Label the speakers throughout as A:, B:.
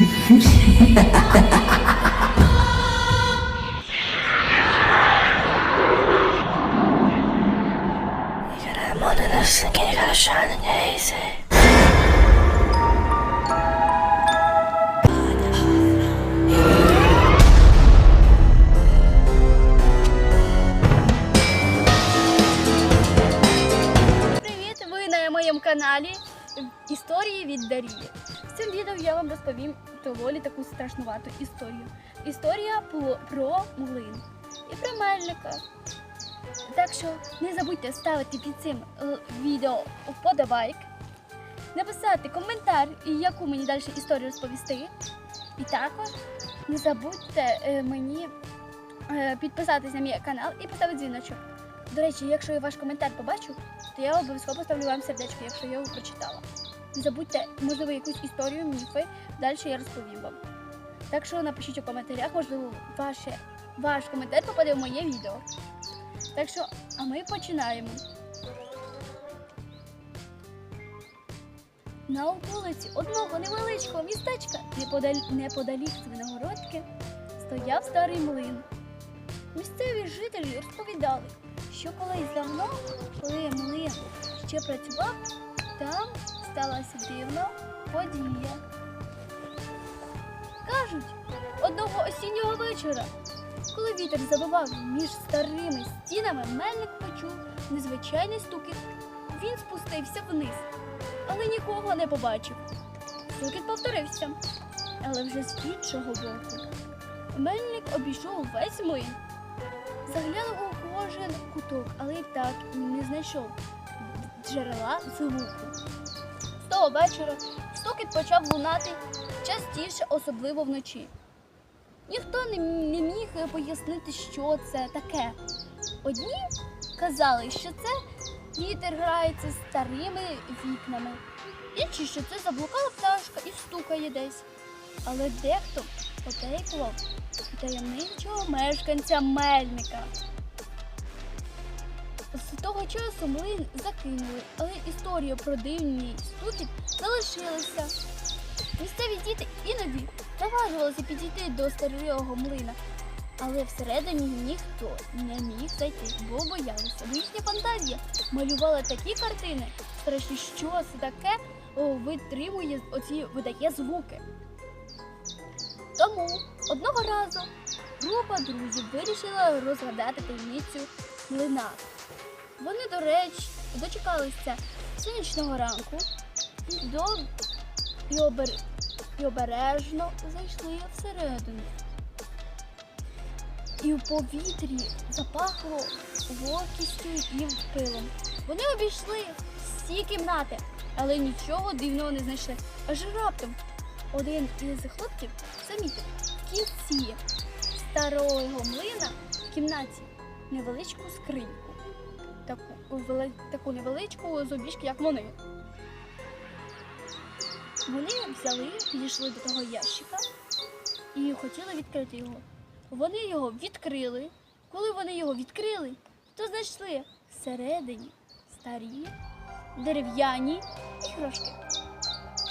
A: Привіт! Ви на моєму каналі Історії від Дарії. В цьому відео я вам розповім доволі таку страшнувату історію. Історія про, млин і про мельника. Так що не забудьте ставити під цим е, відео вподобайк, написати коментар, яку мені далі історію розповісти. І також не забудьте е, мені е, підписатись на мій канал і поставити дзвіночок. До речі, якщо я ваш коментар побачу, то я обов'язково поставлю вам сердечко, якщо я його прочитала. Не забудьте, можливо, якусь історію, міфи, далі я розповім вам. Так що напишіть у коментарях, можливо, ваше, ваш коментар попаде в моє відео. Так що, а ми починаємо. На околиці одного невеличкого містечка неподалік Звенигородки стояв старий млин. Місцеві жителі розповідали, що колись давно, коли млин ще працював, там сталася дивна подія. Кажуть, одного осіннього вечора, коли вітер забивав між старими стінами, мельник почув незвичайний стукіт. Він спустився вниз, але нікого не побачив. Стукіт повторився, але вже з іншого боку. Мельник обійшов весь млин. Заглянув у кожен куток, але й так не знайшов джерела звуку. Того вечора стукіт почав лунати частіше, особливо вночі. Ніхто не міг пояснити, що це таке. Одні казали, що це вітер грається старими вікнами, інші, що це заблукала пташка і стукає десь. Але дехто подейкував таємничого мешканця мельника. З того часу млин закинули, але історія про дивний стукіт залишилася. Місцеві діти іноді наважувалися підійти до старого млина, але всередині ніхто не міг зайти, бо боялися. Бо їхня фантазія малювала такі картини, страшні, що це таке витримує оці видає звуки. Тому одного разу група друзів вирішила розгадати таємницю млина. Вони, до речі, дочекалися сонячного ранку і, обер... і обережно зайшли всередину. І у повітрі запахло вогкістю і пилом. Вони обійшли всі кімнати, але нічого дивного не знайшли. Аж раптом один із хлопців замітив в кінці старого млина в кімнаті невеличку скриньку. Таку, таку невеличку зубіжки, як вони. Вони взяли, підійшли до того ящика і хотіли відкрити його. Вони його відкрили. Коли вони його відкрили, то знайшли всередині старі дерев'яні іграшки,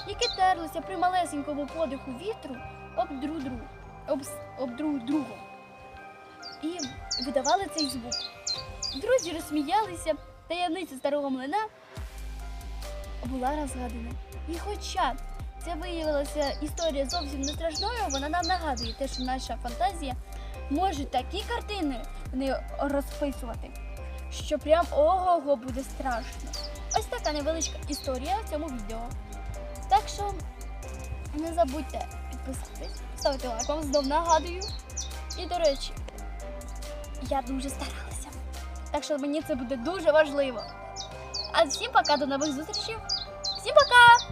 A: які терлися при малесенькому подиху вітру об друг другу, об, об друг другу і видавали цей звук. Друзі розсміялися, таємниця старого млина була розгадана. І хоча це виявилася історія зовсім не страшною, вона нам нагадує те, що наша фантазія може такі картини не розписувати, що прям ого-го буде страшно. Ось така невеличка історія в цьому відео. Так що не забудьте підписатись, ставити лайк, вам знов нагадую. І до речі, я дуже старалася. Так що мені це буде дуже важливо. А всім пока, до нових зустрічей. Всім пока!